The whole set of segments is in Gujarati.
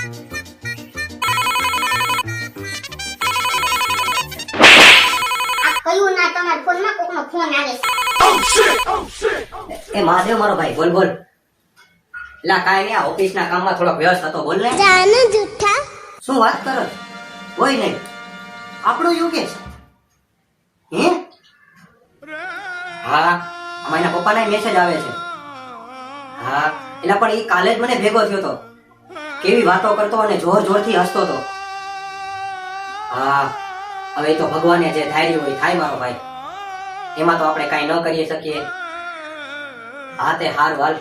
આ કયું ના તમારા ફોનમાં કોકનો ફોન આવે છે? એ મહાદેવ મારો ભાઈ બોલ બોલ. લા કાંઈ નહીં આ ઓફિસના કામમાં થોડોક વ્યસ્ત હતો બોલ ને. શું વાત કરો? કોઈ નહીં. આપણો યોગેશ હે? હા અમારા પપ્પાના મેસેજ આવે છે. હા એટલે પણ એ કાલે જ મને ભેગો થયો તો. કેવી વાતો કરતો અને જોર જોરથી હસતો હતો. હા હવે તો ભગવાને જે ધાર્યું હોય થાય મારો ભાઈ. એમાં તો આપણે કાંઈ ન કરી શકીએ. હા તે હાર વાલ.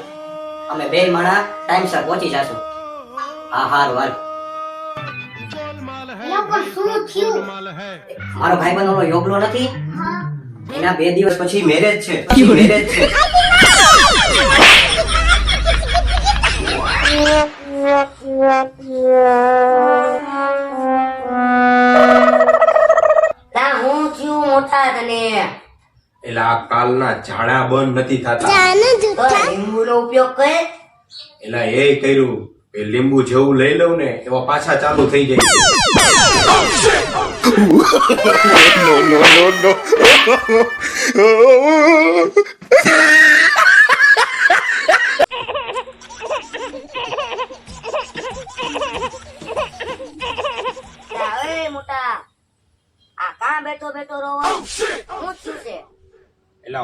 અમે બે માણા ટાઈમસર પહોંચી જશું. હા હાર વાલ. મારો ભાઈ બનો ઓલો યોગલો નથી? એના બે દિવસ પછી મેરેજ છે. મેરેજ છે. તા હું થયું મોટા તને એટલે આ કાલના ઝાડા બંધ નથી થતા. લીંબુનો ઉપયોગ કરે. એટલે એ કર્યું. એ લીંબુ જેવું લઈ લઉં ને એવા પાછા ચાલુ થઈ જાય. એ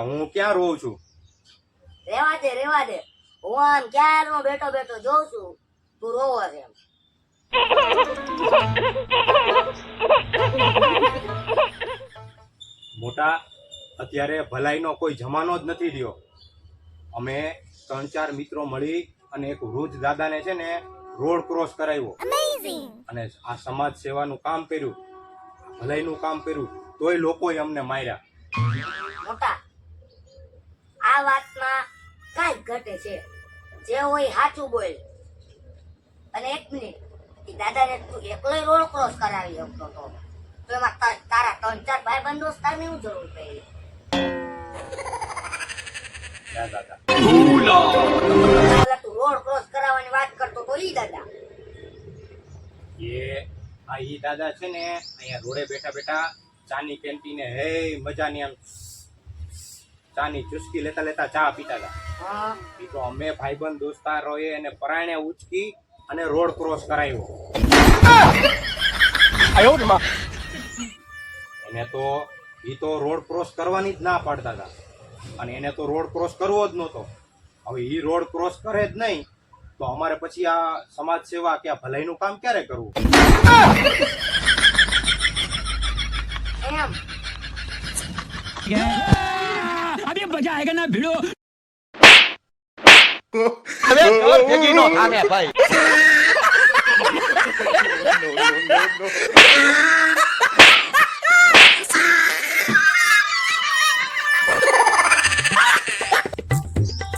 હું ક્યાં રો છું? રેવા દે રેવા દે. હું આમ ક્યારનો બેઠો બેઠો જોઉં છું તું રોવો છે એમ. મોટા અત્યારે ભલાઈનો કોઈ જમાનો જ નથી રહ્યો અમે ત્રણ ચાર મિત્રો મળી અને એક વૃદ્ધ દાદાને છે ને રોડ ક્રોસ કરાવ્યો. અને આ સમાજ સેવાનું કામ કર્યું ભલાઈનું કામ કર્યું તોય લોકોએ અમને માર્યા. મોટા આ વાતમાં કાંઈ ઘટે છે. જે હોય સાચું બોલ. અને એક મિનિટ. દાદાને તું એકલો રોડ ક્રોસ કરાવી શકતો હતો તો એમાં તારા ત્રણ ચાર ભાઈ બંધો તારની શું જરૂર પડી. કરાવવાની વાત કરતો તો ઈ દાદા. એ, આ દાદા છે ને, અહીંયા રોડે બેઠા બેઠા ચાની કેન્ટીને હે, મજાની આમ ચાની ચુસ્કી લેતા લેતા ચા પીતા હતા. એ ઈ તો અમે ભાઈબંધ દોસ્તારોએ એને પરાયણે ઉચકી અને રોડ ક્રોસ કરાવ્યો એને તો એ તો રોડ ક્રોસ કરવાની જ ના પાડતા હતા. અને એને તો રોડ ક્રોસ કરવો જ નહોતો. હવે એ રોડ ક્રોસ કરે જ નહીં તો અમારે પછી આ સમાજ સેવા કે આ ભલાઈનું કામ ક્યારે કરવું? એમ. अभी मजा आएगा ना भिड़ो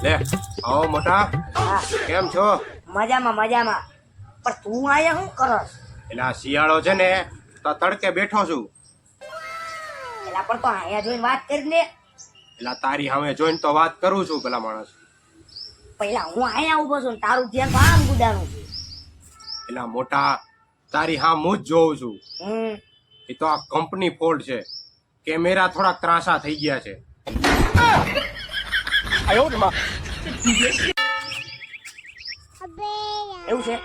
લે આવો મોટા હા કેમ છો મજામાં મજામાં પણ તું આયા શું કરસ એટલે આ શિયાળો છે ને તો તડકે બેઠો છું એલા પણ તો અહીંયા જોઈને વાત કરી લે એટલે તારી હવે જોઈને તો વાત કરું છું પેલા માણસ. પેલા હું અહીંયા ઊભો છું ને તારું ધ્યાન તો આમ ગુડાનું છે. એટલે મોટા તારી હા હું જ જોઉં છું. હમ. એ તો આ કંપની ફોલ્ટ છે. કેમેરા થોડા ત્રાસા થઈ ગયા છે. એવું છે?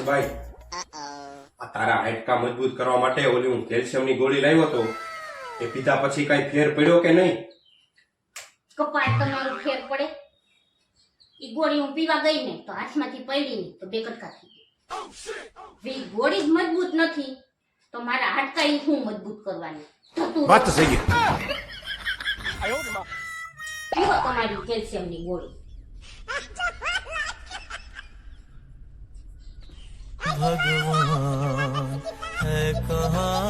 તો ભાઈ આ તારા હાડકા મજબૂત કરવા માટે ઓલી હું કેલ્શિયમની ગોળી લાવ્યો હતો એ પીધા પછી કઈ ફેર પડ્યો કે નહીં? કપાટ તમારું ફેર પડે. એ ગોળી હું પીવા ગઈ ને તો હાથમાંથી પડી ને તો બે કટકા થઈ ગયા હવે ગોળી જ મજબૂત નથી તો મારા હાડકા એ હું મજબૂત કરવાની? વાત તો સહી પીવો તમારી કેલ્શિયમની ગોળી. भगवान है कहाँ